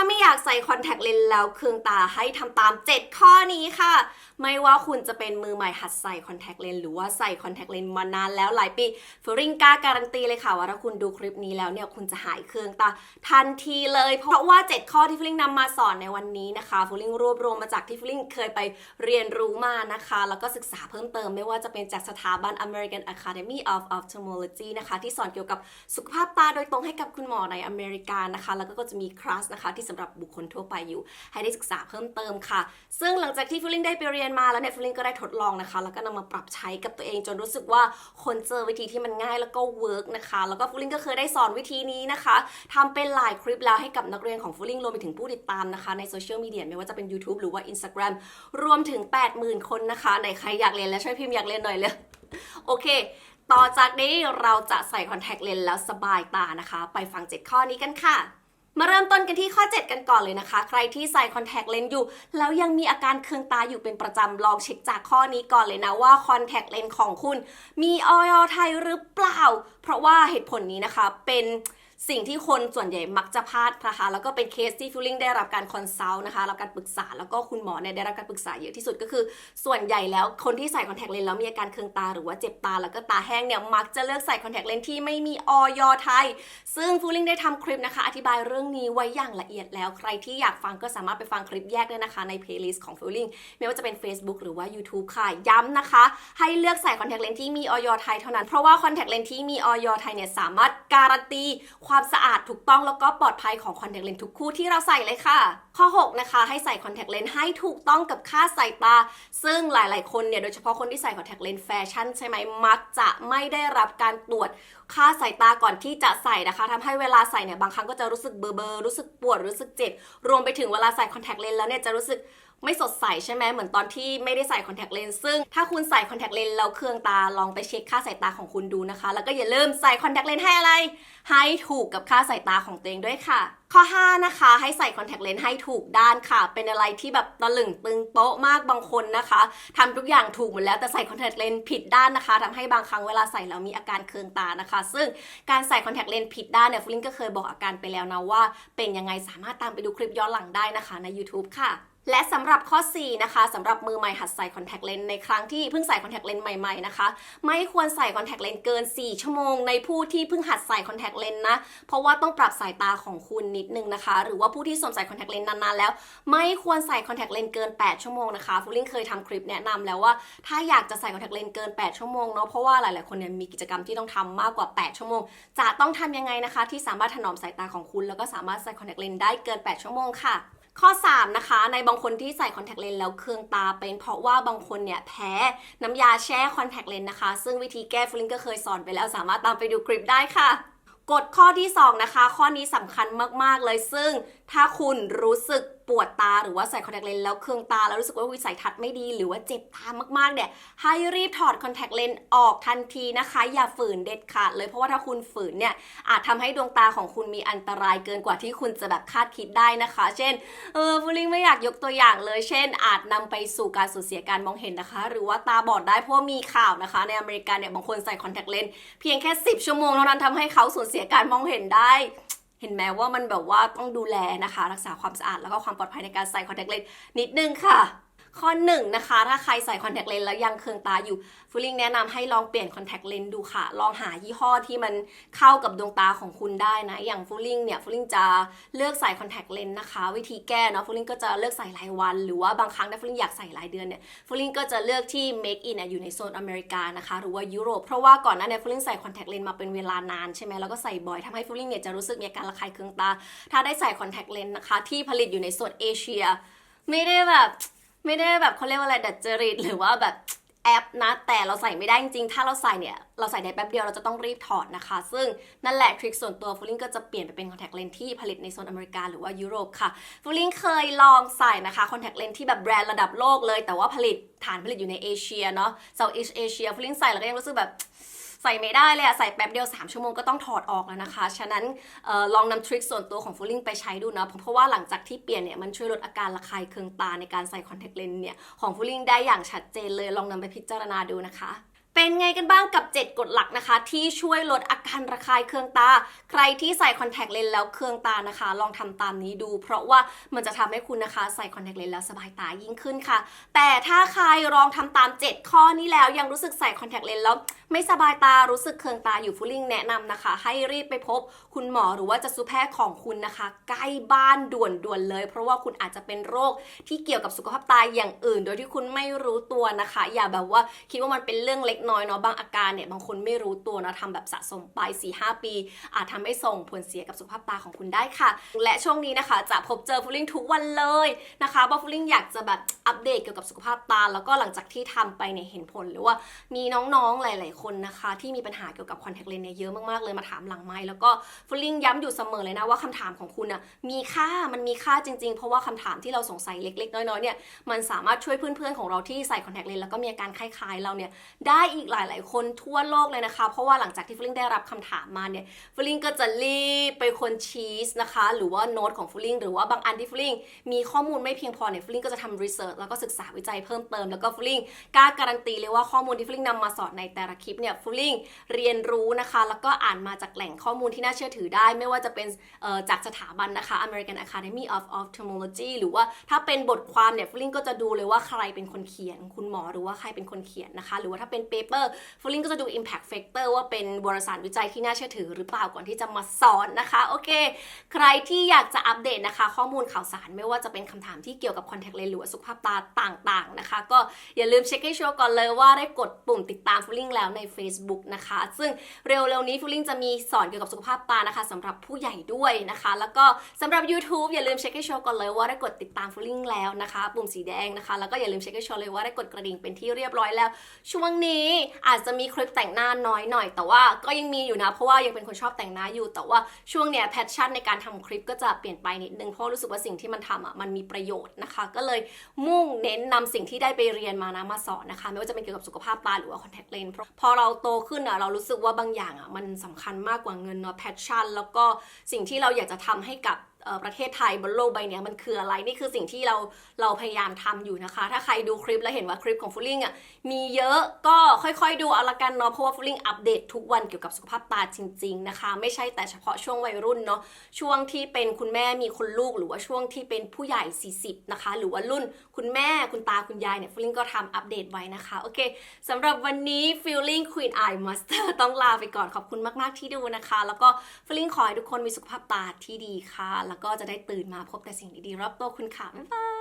าไม่อยากใส่คอนแทคเลนส์แล้วเคืองตาให้ทำตาม 7 ข้อนี้ค่ะ ไม่ว่าคุณจะเป็นมือใหม่หัดใส่คอนแทคเลนส์หรือว่าใส่คอนแทคเลนส์มานานแล้วหลายปีฟิริงก้าการันตีเลยค่ะว่าถ้าคุณดูคลิปนี้แล้วเนี่ยคุณจะหายเคืองตาทันทีเลย เพราะว่า 7 ข้อที่ฟิลิงนำมาสอนในวันนี้นะคะฟิลิงรวบรวมมาจากที่ฟิลิงเคยไปเรียนรู้มานะคะ แล้วก็ศึกษาเพิ่มเติมไม่ว่าจะเป็นจากสถาบัน American Academy of Ophthalmology นะคะที่สอนเกี่ยวกับสุขภาพตาโดยตรงให้กับคุณหมอในอเมริกานะคะ แล้วก็จะมีคลาสนะคะที่สำหรับบุคคลทั่วไปอยู่ ให้ได้ศึกษาเพิ่มเติมค่ะ ซึ่งหลังจากที่ฟิลลิงได้ไปเรียนมาแล้วเนี่ยฟิลลิงก็ได้ทดลองนะคะ แล้วก็นำมาปรับใช้กับตัวเองจนรู้สึกว่าคนเจอวิธีที่มันง่ายแล้วก็เวิร์กนะคะ แล้วก็ฟิลลิงก็เคยได้สอนวิธีนี้นะคะทำเป็นหลายคลิปแล้วให้กับนักเรียนของฟิลลิงรวมไปถึงผู้ติดตามนะคะในโซเชียลมีเดียไม่ว่าจะเป็น YouTube หรือว่า Instagram รวมถึง 80,000 คนนะคะไหนใครอยากเรียนแล้วช่วยพิมพ์อยากเรียนหน่อยเลยโอเคต่อจากนี้เราจะใส่คอนแทคเลนส์แล้วสบายตานะคะ ไปฟัง 7 ข้อนี้กันค่ะ มาเริ่มต้นกันที่ข้อ 7 กันก่อนเลยนะคะ ใครที่ใส่คอนแทคเลนส์อยู่ แล้วยังมีอาการเคืองตาอยู่เป็นประจำลองเช็คจากข้อนี้ก่อนเลยนะว่าคอนแทคเลนส์ของคุณ มีออยไทยหรือเปล่า เพราะว่าเหตุผลนี้นะคะเป็น สิ่งที่คนส่วนใหญ่มักจะพลาดนะคะ แล้วก็เป็นเคสที่ฟิลลิ่งได้รับการคอนซัลท์นะคะ รับการปรึกษา แล้วก็คุณหมอเนี่ยได้รับการปรึกษาเยอะที่สุดก็คือ ส่วนใหญ่แล้วคนที่ใส่คอนแทคเลนส์แล้วมีอาการเคืองตาหรือว่าเจ็บตาแล้วก็ตาแห้งเนี่ยมักจะเลือกใส่คอนแทคเลนส์ที่ไม่มีออยไทย ซึ่งฟูลิงได้ทำคลิปนะคะ อธิบายเรื่องนี้ไว้อย่างละเอียดแล้ว ใครที่อยากฟังก็สามารถไปฟังคลิปแยกได้นะคะในเพลย์ลิสต์ของฟูลิงไม่ว่าจะเป็น Facebook หรือว่า YouTube ค่ะย้ำนะคะ ให้เลือกใส่คอนแทคเลนส์ที่มีออยไทยเท่านั้นเพราะว่าคอนแทคเลนส์ที่มีออยไทยเนี่ยสามารถการันตีความสะอาดถูกต้องแล้วก็ปลอดภัยของคอนแทคเลนส์ทุกคู่ที่เราใส่เลยค่ะ ข้อ 6 นะคะ ให้ใส่คอนแทคเลนส์ให้ถูกต้องกับค่าสายตา ซึ่งหลายๆ คนเนี่ยโดยเฉพาะคนที่ใส่คอนแทคเลนส์แฟชั่นใช่ไหมมักจะไม่ได้รับการตรวจค่าสายตาก่อนที่จะใส่นะคะทำให้เวลาใส่เนี่ยบางครั้งก็จะรู้สึกเบอร์เบอร์รู้สึกปวดรู้สึกเจ็บรวมไปถึงเวลาใส่คอนแทคเลนส์แล้วเนี่ยจะรู้สึก ไม่สดใสใช่ไหมเหมือนตอนที่ไม่ได้ใส่คอนแทคเลนส์ซึ่งถ้าคุณใส่คอนแทคเลนส์แล้วเครื่องตาลองไปเช็คค่าสายตาของคุณดูนะคะ แล้วก็อย่าลืมใส่คอนแทคเลนส์ให้อะไร ให้ถูกกับค่าสายตาของตัวเองด้วยค่ะ ข้อ 5 นะคะ ให้ใส่คอนแทคเลนส์ให้ถูกด้านค่ะ เป็นอะไรที่แบบตะลึงตึงโป๊ะมากบางคนนะคะทำทุกอย่างถูกหมดแล้วแต่ใส่คอนแทคเลนส์ผิดด้านนะคะทำให้บางครั้งเวลาใส่แล้วมีอาการเคืองตานะคะ ซึ่งการใส่คอนแทคเลนส์ผิดด้านเนี่ยฟลิงก็เคยบอกอาการไปแล้วนะว่า เป็นยังไงสามารถตามไปดูคลิปย้อนหลังได้นะคะใน YouTube ค่ะ และสำหรับข้อ 4 นะคะสำหรับมือใหม่หัดใส่คอนแทคเลนส์ในครั้งที่เพิ่งใส่คอนแทคเลนส์ใหม่ๆนะคะ ไม่ควรใส่คอนแทคเลนส์เกิน 4 ชั่วโมง ในผู้ที่เพิ่งหัดใส่คอนแทคเลนส์นะ เพราะว่าต้องปรับสายตาของคุณนิดนึงนะคะ หรือว่าผู้ที่สวมใส่คอนแทคเลนส์นานๆแล้ว ไม่ควรใส่คอนแทคเลนส์เกิน 8 ชั่วโมงนะคะฟูลิงเคยทำคลิปแนะนำแล้วว่าถ้าอยากจะใส่คอนแทคเลนส์เกิน 8 ชั่วโมงเนาะเพราะว่าหลายๆคนเนี่ยมีกิจกรรมที่ต้องทำมากกว่า 8 ชั่วโมง จะต้องทำยังไงนะคะ ที่สามารถถนอมสายตาของคุณ แล้วก็สามารถใส่คอนแทคเลนส์ได้เกิน 8 ชั่วโมงค่ะ ข้อ 3 นะคะ ในบางคนที่ใส่คอนแทคเลนส์แล้วเคืองตาเป็น เพราะว่าบางคนเนี่ยแพ้น้ำยาแช่คอนแทคเลนส์นะคะ ซึ่งวิธีแก้ฟลิงก็เคยสอนไปแล้วสามารถตามไปดูคลิปได้ค่ะกฎข้อที่ 2 นะคะ ข้อนี้สำคัญมาก ๆ เลยซึ่งถ้าคุณรู้สึก ปวดตาหรือว่าใส่คอนแทคเลนส์แล้วเคืองตาแล้วรู้สึกว่าวิสัยทัศน์ไม่ดี หรือว่าเจ็บตามากๆเนี่ยให้รีบถอดคอนแทคเลนส์ออกทันทีนะคะ อย่าฝืนเด็ดขาดเลยเพราะว่าถ้าคุณฝืนเนี่ยอาจทำให้ดวงตาของคุณมีอันตรายเกินกว่าที่คุณจะแบบคาดคิดได้นะคะ เช่นเออฟูลิงไม่อยากยกตัวอย่างเลย เช่น อาจนำไปสู่การสูญเสียการมองเห็นนะคะ หรือว่าตาบอดได้เพราะมีข่าวนะคะ ในอเมริกาเนี่ยบางคนใส่คอนแทคเลนส์เพียงแค่ 10 ชั่วโมงเท่านั้นทำให้เขาสูญเสียการมองเห็นได้ เห็นไหมว่ามันแบบว่าต้องดูแลนะคะ รักษาความสะอาดแล้วก็ความปลอดภัยในการใส่คอนแทคเลนส์นิดนึงค่ะ ข้อหนึ่งนะคะ ถ้าใครใส่คอนแทคเลนส์แล้วยังเคืองตาอยู่ฟูลิงแนะนำให้ลองเปลี่ยนคอนแทคเลนส์ดูค่ะ ลองหายี่ห้อที่มันเข้ากับดวงตาของคุณได้นะ อย่างฟูลิงเนี่ยฟูลิงจะเลือกใส่คอนแทคเลนส์นะคะ วิธีแก้เนาะฟูลิงก็จะเลือกใส่รายวัน หรือว่าบางครั้งถ้าฟูลิงอยากใส่รายเดือนเนี่ยฟูลิงก็จะเลือกที่ make in เนี่ยอยู่ในโซนอเมริกานะคะ หรือว่ายุโรป เพราะว่าก่อนหน้าเนี้ฟูลิงใส่คอนแทคเลนส์มาเป็นเวลานานใช่ไหมแล้วก็ใส่บ่อยทำให้ฟูลิงเนี่ยจะรู้สึกมีอาการระคายเคืองตา ถ้าได้ใส่คอนแทคเลนส์นะคะที่ผลิตอยู่ในโซนเอเชีย ไม่ได้แบบ ไม่ได้แบบเขาเรียกว่าอะไรดัดจริตหรือว่าแบบแอปนะแต่เราใส่ไม่ได้จริงๆ ถ้าเราใส่เนี่ย เราใส่ได้แป๊บเดียวเราจะต้องรีบถอดนะคะ ซึ่งนั่นแหละทริคส่วนตัวฟูลิงก็จะเปลี่ยนไปเป็นคอนแทคเลนส์ที่ผลิตในโซนอเมริกาหรือว่ายุโรปค่ะฟูลิงเคยลองใส่นะคะคอนแทคเลนส์ที่แบบแบรนด์ระดับโลกเลย แต่ว่าผลิตฐานผลิตอยู่ในเอเชียเนาะเซาท์อีสเอเชียฟูลิงใส่แล้วก็ยังรู้สึกแบบ ใส่ไม่ได้เลยอะใส่แป๊บเดียว 3 ชั่วโมงก็ต้องถอดออกแล้วนะคะ ฉะนั้นออลองนำทริคส่วนตัวของฟูลิงไปใช้ดูนะเพราะว่าหลังจากที่เปลี่ยนเนี่ยมันช่วยลดอาการระคายเคืองตาในการใส่คอนแทคเลนส์เนี่ยของฟูลิงได้อย่างชัดเจนเลยลองนำไปพิจารณาดูนะคะ เป็นไงกันบ้างกับ 7 กฎหลักนะคะ ที่ช่วยลดอาการระคายเคืองตา ใครที่ใส่คอนแทคเลนส์แล้วเคืองตานะคะ ลองทำตามนี้ดู เพราะว่ามันจะทำให้คุณนะคะ ใส่คอนแทคเลนส์แล้วสบายตายิ่งขึ้นค่ะ แต่ถ้าใครลองทำตาม 7 ข้อนี้แล้วยังรู้สึกใส่คอนแทคเลนส์แล้วไม่สบายตารู้สึกเคืองตาอยู่ฟูลิ่งแนะนำนะคะ ให้รีบไปพบคุณหมอหรือว่าจะซูแพทย์ของคุณนะคะ ใกล้บ้านด่วนๆเลย เพราะว่าคุณอาจจะเป็นโรคที่เกี่ยวกับสุขภาพตาอย่างอื่น โดยที่คุณไม่รู้ตัวนะคะ อย่าแบบว่าคิดว่ามันเป็นเรื่องเล็กน้อยเนาะบางอาการเนี่ยบางคนไม่รู้ตัวเนาะทำแบบสะสมไป4-5ปี อาจทำให้ส่งผลเสียกับสุขภาพตาของคุณได้ค่ะ และช่วงนี้นะคะ จะพบเจอฟูลิ่งทุกวันเลยนะคะว่าฟูลิ่งอยากจะแบบอัปเดตเกี่ยวกับสุขภาพตา แล้วก็หลังจากที่ทำไปเนี่ยเห็นผลหรือว่ามีน้องๆหลาย ๆ คนนะคะ ที่มีปัญหาเกี่ยวกับคอนแทคเลนส์เนี่ยเยอะมากๆเลยมาถามหลังไมค์แล้วก็ฟูลิ่งย้ำอยู่เสมอเลยนะว่าคำถามของคุณอะมีค่ามันมีค่าจริง ๆ เพราะว่าคำถามที่เราสงสัยเล็ก ๆ น้อยๆเนี่ยมันสามารถช่วยเพื่อนๆของเราที่ใส่คอนแทคเลนส์แล้วก็มีอาการคล้ายๆเราเนี่ยได้อีกหลาย ๆ คนทั่วโลกเลยนะคะ เพราะว่าหลังจากที่ฟลิ่งได้รับคำถามมาเนี่ยฟลิ่งก็จะรีบไปคนชีสนะคะ หรือว่าโน้ตของฟลิ่งหรือว่าบางอันที่ฟลิ่งมีข้อมูลไม่เพียงพอเนี่ยฟลิ่งก็จะทำรีเสิร์ชแล้วก็ศึกษาวิจัยเพิ่มเติมแล้วก็ฟลิ่งกล้าการันตีเลยว่าข้อมูลที่ฟลิ่งนำมาสอนในแต่ละคลิปเนี่ยฟลิ่งเรียนรู้นะคะ แล้วก็อ่านมาจากแหล่งข้อมูลที่น่าเชื่อถือได้ ไม่ว่าจะเป็นจากสถาบันนะคะ American Academy of Ophthalmology หรือว่าถ้าเป็นบทความเนี่ยฟลิ่งก็จะดูเลยว่าใครเป็นคนเขียน คุณหมอหรือว่าใครเป็นคนเขียนนะคะ หรือว่าถ้าเป็นเปเปอร์ฟูลิงก็จะดู impact factor ว่าเป็นวารสารวิจัยที่น่าเชื่อถือหรือเปล่าก่อนที่จะมาสอนนะคะ โอเค ใครที่อยากจะอัปเดตนะคะ ข้อมูลข่าวสารไม่ว่าจะเป็นคำถามที่เกี่ยวกับคอนแทคเลนส์หรือสุขภาพตาต่างๆนะคะ ก็อย่าลืมเช็คให้ชัวร์ก่อนเลยว่าได้กดปุ่มติดตามฟูลิงแล้วใน Facebook นะคะ ซึ่งเร็วๆนี้ฟูลิงจะมีสอนเกี่ยวกับสุขภาพตานะคะสำหรับผู้ใหญ่ด้วยนะคะ แล้วก็สำหรับ YouTube อย่าลืมเช็คให้ชัวร์ก่อนเลยว่าได้กดติดตามฟูลิงแล้วนะคะ ปุ่มสีแดงนะคะ แล้วก็อย่าลืมเช็คให้ชัวร์เลยว่าได้กดกระดิ่งเป็นที่เรียบร้อยแล้วช่วงนี้อาจจะมีคลิปแต่งหน้าน้อยหน่อย แต่ว่าก็ยังมีอยู่นะ เพราะว่ายังเป็นคนชอบแต่งหน้าอยู่ แต่ว่าช่วงเนี้ยแพชชั่นในการทำคลิปก็จะเปลี่ยนไปนิดนึง เพราะรู้สึกว่าสิ่งที่มันทำอะมันมีประโยชน์นะคะ ก็เลยมุ่งเน้นนำสิ่งที่ได้ไปเรียนมานะมาสอนนะคะ ไม่ว่าจะเป็นเกี่ยวกับสุขภาพตาหรือว่าคอนแทคเลนส์พอเราโตขึ้นอะเรารู้สึกว่าบางอย่างอะมันสำคัญมากกว่าเงินเนาะแพชชั่นแล้วก็สิ่งที่เราอยากจะทำให้กับ ประเทศไทยบนโลกใบนี้มันคืออะไรนี่คือสิ่งที่เราเราพยายามทำอยู่นะคะ ถ้าใครดูคลิปแล้วเห็นว่าคลิปของฟูลิ่งอะมีเยอะก็ค่อยๆ ดูเอาละกันเนาะเพราะว่าฟูลิ่งอัปเดตทุกวันเกี่ยวกับสุขภาพตาจริง ๆนะคะ ไม่ใช่แต่เฉพาะช่วงวัยรุ่นเนาะช่วงที่เป็นคุณแม่มีคุณลูก หรือว่าช่วงที่เป็นผู้ใหญ่ 40 นะคะ หรือว่ารุ่นคุณแม่คุณตาคุณยายเนี่ยฟูลิ่งก็ทำอัปเดตไว้นะคะโอเคสำหรับวันนี้ Feeling Queen Eye Master ต้องลาไปก่อนขอบคุณมาก ๆที่ดูนะคะ แล้วก็ฟูลิ่งขอให้ทุกคนมีสุขภาพตาที่ดีค่ะแล้วก็จะได้ตื่นมาพบแต่สิ่งดีๆรอบตัวคุณค่ะ บ๊ายบาย